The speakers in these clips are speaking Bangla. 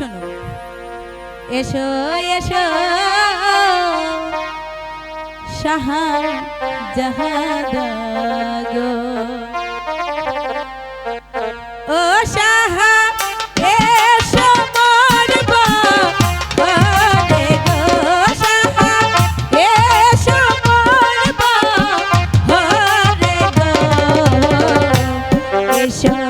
শোনো। এসো এসো। ও সাহা এসো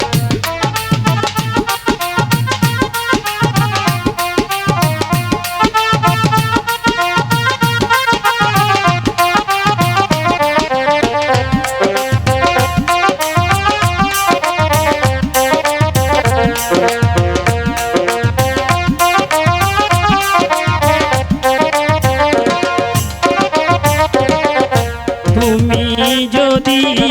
Thank you.